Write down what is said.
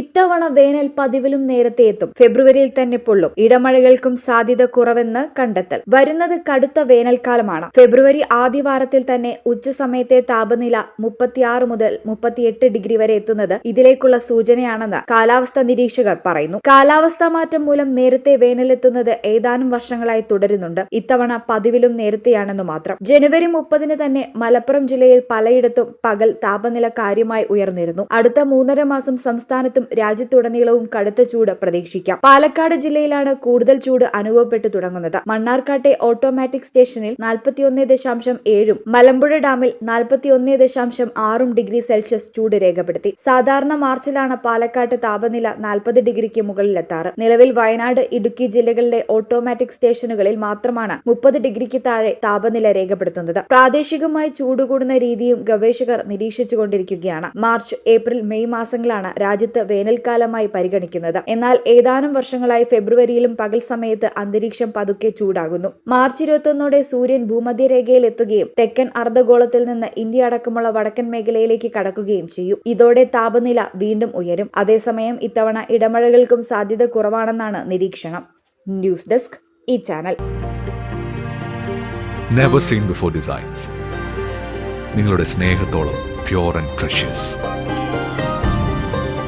ഇത്തവണ വേനൽ പതിവിലും നേരത്തെ എത്തും. ഫെബ്രുവരിയിൽ തന്നെ പൊള്ളും. ഇടമഴകൾക്കും സാധ്യത കുറവെന്ന് കണ്ടെത്തൽ. വരുന്നത് കടുത്ത വേനൽക്കാലമാണ്. ഫെബ്രുവരി ആദ്യവാരത്തിൽ തന്നെ ഉച്ചസമയത്തെ താപനില മുപ്പത്തിയാറ് മുതൽ മുപ്പത്തിയെട്ട് ഡിഗ്രി വരെ എത്തുന്നത് ഇതിലേക്കുള്ള സൂചനയാണെന്ന് കാലാവസ്ഥാ നിരീക്ഷകർ പറയുന്നു. കാലാവസ്ഥാ മാറ്റം മൂലം നേരത്തെ വേനലെത്തുന്നത് ഏതാനും വർഷങ്ങളായി തുടരുന്നുണ്ട്. ഇത്തവണ പതിവിലും നേരത്തെയാണെന്ന് മാത്രം. ജനുവരി മുപ്പതിന് തന്നെ മലപ്പുറം ജില്ലയിൽ പലയിടത്തും പകൽ താപനില കാര്യമായി ഉയർന്നിരുന്നു. അടുത്ത മൂന്നര മാസം സംസ്ഥാനത്തും രാജ്യത്തുടനീളവും കടുത്ത ചൂട് പ്രതീക്ഷിക്കാം. പാലക്കാട് ജില്ലയിലാണ് കൂടുതൽ ചൂട് അനുഭവപ്പെട്ടു തുടങ്ങുന്നത്. മണ്ണാർക്കാട്ടെ ഓട്ടോമാറ്റിക് സ്റ്റേഷനിൽ നാൽപ്പത്തിയൊന്ന് ദശാംശം ഏഴും മലമ്പുഴ ഡാമിൽ നാൽപ്പത്തിയൊന്ന് ദശാംശം ആറും ഡിഗ്രി സെൽഷ്യസ് ചൂട് രേഖപ്പെടുത്തി. സാധാരണ മാർച്ചിലാണ് പാലക്കാട്ട് താപനില നാൽപ്പത് ഡിഗ്രിക്ക് മുകളിലെത്താറ്. നിലവിൽ വയനാട് ഇടുക്കി ജില്ലകളിലെ ഓട്ടോമാറ്റിക് സ്റ്റേഷനുകളിൽ മാത്രമാണ് മുപ്പത് ഡിഗ്രിക്ക് താഴെ താപനില രേഖപ്പെടുത്തുന്നത്. പ്രാദേശികമായി ചൂട് കൂടുന്ന രീതിയും ഗവേഷകർ നിരീക്ഷിച്ചുകൊണ്ടിരിക്കുകയാണ്. മാർച്ച് ഏപ്രിൽ മെയ് മാസങ്ങളാണ് രാജ്യത്ത് വേനൽക്കാലമായി പരിഗണിക്കുന്നത്. എന്നാൽ ഏതാനും വർഷങ്ങളായി ഫെബ്രുവരിയിലും പകൽ സമയത്ത് അന്തരീക്ഷം പതുക്കെ ചൂടാകുന്നു. മാർച്ച് ഇരുപത്തൊന്നോടെ സൂര്യൻ ഭൂമധ്യരേഖയിൽ എത്തുകയും തെക്കൻ അർദ്ധഗോളത്തിൽ നിന്ന് ഇന്ത്യ അടക്കമുള്ള വടക്കൻ മേഖലയിലേക്ക് കടക്കുകയും ചെയ്യും. ഇതോടെ താപനില വീണ്ടും ഉയരും. അതേസമയം ഇത്തവണ ഇടമഴകൾക്കും സാധ്യത കുറവാണെന്നാണ് നിരീക്ഷണം. ന്യൂസ് ഡെസ്ക് ഈ channel. Never seen before designs നിങ്ങളുടെ സ്നേഹത്തോളം പ്യുവർ ആൻഡ് പ്രഷ്യസ്